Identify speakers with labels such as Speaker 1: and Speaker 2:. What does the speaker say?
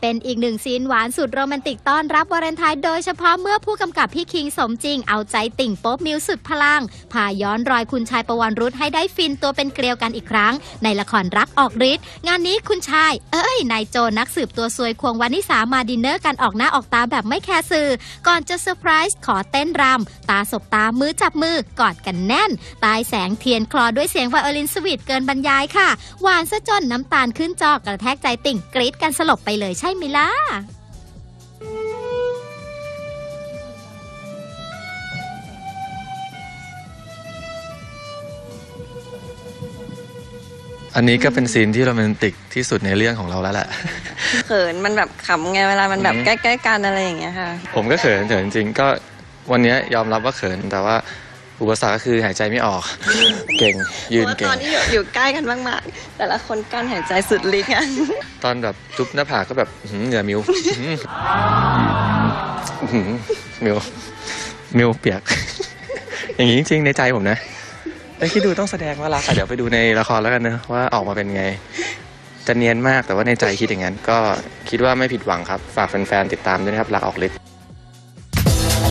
Speaker 1: เป็นอีกหนึ่งซีนหวานสุดโรแมนติกต้อนรับวาเลนไทน์โดยเฉพาะเมื่อผู้กำกับพี่คิงสมจริงเอาใจติ่งโป๊บมิวสุดพลังพาย้อนรอยคุณชายประวันรุษให้ได้ฟินตัวเป็นเกลียวกันอีกครั้ง ในละครรักออกฤทธิ์งานนี้คุณชาย เอ้ยนายโจนักสืบตัวซวยควงวานิสามาดินเนอร์กันออกหน้าออกตาแบบไม่แคร์สื่อ ก่อนจะเซอร์ไพรส์ขอเต้นรำตาสบตามือจับมือกอดกันแน่นตายแสงเทียนคลอด้วยเสียงไวโอลินสวีทเกินบรรยายค่ะหวานซะจนน้ำตาลขึ้นจอกระแทกใจติ่งกรี๊ดกันสลบไปเลยใช่ไหมล่ะ
Speaker 2: อันนี้ก็เป็นซีนที่โรแมนติกที่สุดในเรื่องของเราแล้วแหละ
Speaker 3: เขินมันแบบขำไงเวลามันแบบ
Speaker 2: อืม
Speaker 3: ใกล้ๆกันอะไรอย่างเงี้ยค่ะ
Speaker 2: ผมก็เขินเขินจริงๆก็วันนี้ยอมรับว่าเขินแต่ว่า อุปสรรคก็คือหายใจไม่ออก เก่งยืน
Speaker 3: เพราะว่า
Speaker 2: เก่
Speaker 3: ต
Speaker 2: ง
Speaker 3: อนที่อยู่อยู่ใกล้กันมากๆแต่ละคนกั้นหายใจสุดฤทธิ์อะ
Speaker 2: ตอนแบบจุ๊บหน้าผากก็แบบอื้อหือเหงื่อมิวอื้อหืออื้อหือมิวมิวเปียก อย่างนี้จริงๆในใจผมนะแล้วคิดดูต้องแสดงว่ารักอะเดี๋ยวไปดูในละครแล้วกันนะว่าออกมาเป็นไงจะเนียนมากแต่ว่าในใจคิดอย่างนั้น ก็คิดว่าไม่ผิดหวังครับ ฝากแฟนๆติดตามด้วยนะครับรักออกฤทธิ์